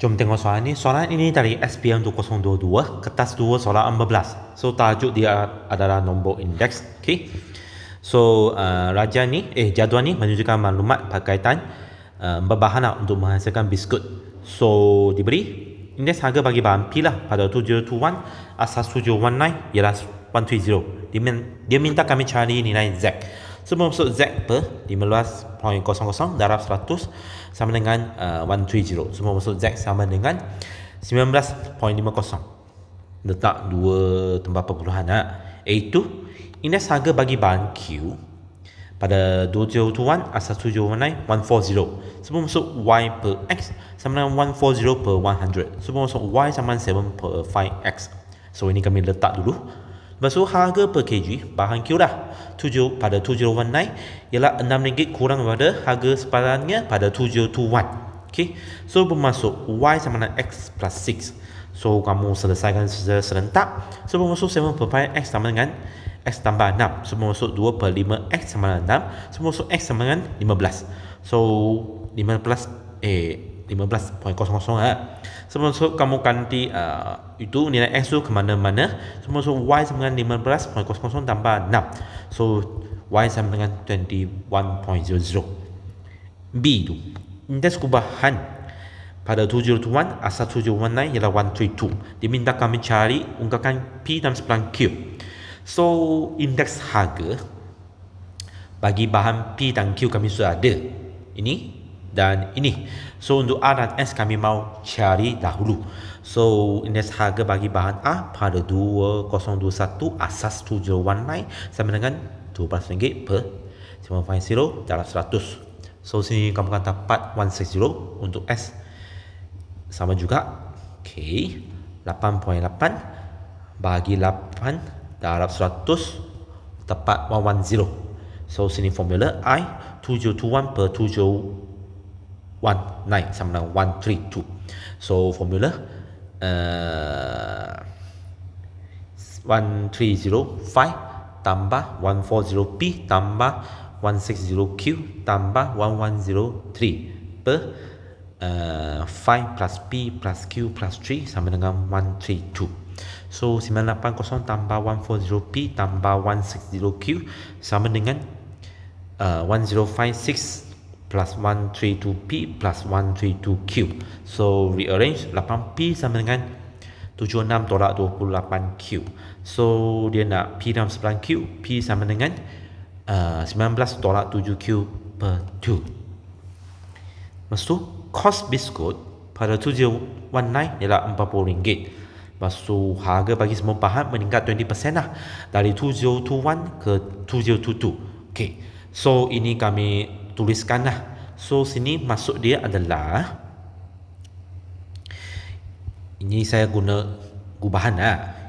Jom tengok soalan ini. Soalan ini dari SPM 2022, kertas 2 soalan 14. So tajuk dia adalah nombor indeks. Okay. So uh, raja ni, eh jadual ni menunjukkan maklumat berkaitan uh, berbahan untuk menghasilkan biskut. So diberi indeks harga bagi bahan P lah pada 721 asas 719 ialah 130. Dia, dia minta kami cari nilai Z. Sebelum masuk Z per 15.00 darab 100 sama dengan uh, 130 semua masuk Z sama dengan 19.50 letak dua tempat perpuluhan ha. iaitu indeks harga bagi bahan Q pada 2021 asas 719 140 sebelum masuk Y per X sama dengan 140 per 100 sebelum masuk Y sama dengan 7 per 5X so ini kami letak dulu Lepas tu harga per kg bahan dah 7 pada 719 ialah RM6 kurang daripada harga sepadannya pada 721. Okey. So bermasuk Y sama dengan X plus 6. So kamu selesaikan secara serentak. So bermasuk 7 per 5 X sama dengan X tambah 6. So bermasuk 2 per 5 X sama dengan 6. So bermasuk X sama dengan 15. So 15 eh 15.00 eh. Sebelum so, kamu ganti uh, itu nilai X tu ke mana-mana. Sebelum so, Y sama dengan 15.00 tambah 6. So Y sama dengan 21.00. B tu. Indeks kubahan pada 721 asal 719 ialah 132. Diminta kami cari ungkapan P dalam sebelah Q. So indeks harga bagi bahan P dan Q kami sudah ada. Ini dan ini. So untuk A dan S kami mau cari dahulu. So indeks harga bagi bahan A pada 2021 asas 719 sama dengan RM12 per 750 dalam 100. So sini kamu akan dapat 160 untuk S sama juga. Okay. 8.8 bagi 8 dalam 100 tepat 110. So sini formula I 721 per 7 19 sama dengan 132 so formula uh, 1305 tambah 140p tambah 160q tambah 1103 per uh, 5 plus p plus q plus 3 sama dengan 132 so 980 tambah 140p tambah 160q sama dengan uh, 1056 plus 132P plus 132Q. So rearrange 8P sama dengan 76 tolak 28Q. So dia nak P dalam sebelah Q, P sama dengan uh, 19 tolak 7Q per 2. Lepas tu, cost biskut pada 719 ialah RM40. Lepas tu, harga bagi semua bahan meningkat 20% lah. Dari 7021 ke 7022. Okay. So, ini kami tuliskan lah. So sini masuk dia adalah ini saya guna gubahan lah.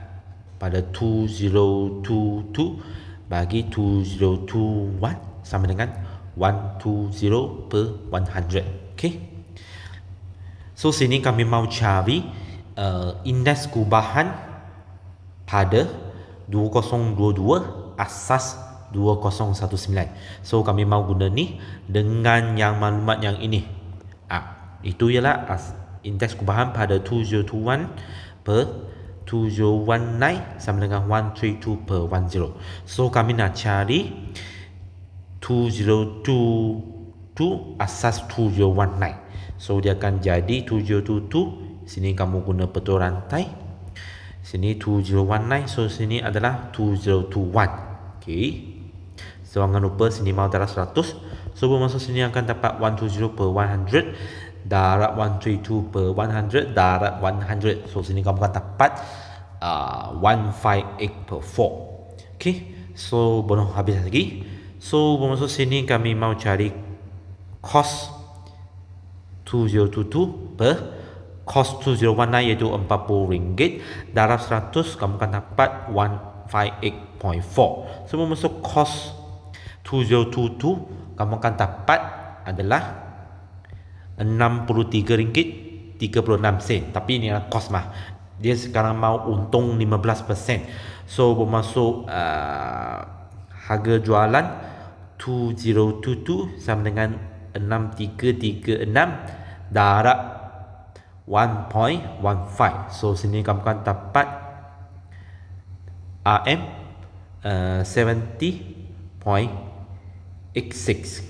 Pada 2022 bagi 2021 sama dengan 120 per 100 okay? So sini kami mau cari uh, indeks gubahan pada 2022 asas 2019. So kami mau guna ni dengan yang maklumat yang ini. Ah, itu ialah as indeks kubahan pada 2021 per 2019 sama dengan 132 per 10. So kami nak cari 2022 asas 2019. So dia akan jadi 722 sini kamu guna betul rantai. Sini 2019 so sini adalah 2021. Okay. So jangan lupa sini mau darab 100 Sebelum masuk sini akan dapat 120 per 100 Darab 132 per 100 Darab 100 So sini kamu akan dapat uh, 158 per 4 Okay. So belum habis lagi. So masuk sini kami mau cari Cost 2022 per Cost 2019 iaitu RM40 Darab 100 kamu akan dapat 158.4 Sebelum masuk cost 2022 kamu akan dapat adalah RM63 ringgit 36 sen. Tapi ini adalah kos mah. Dia sekarang mau untung 15% so bermasuk uh, harga jualan 2022 sama dengan 6336 darab 1.15 so sini kamu akan dapat RM uh, x6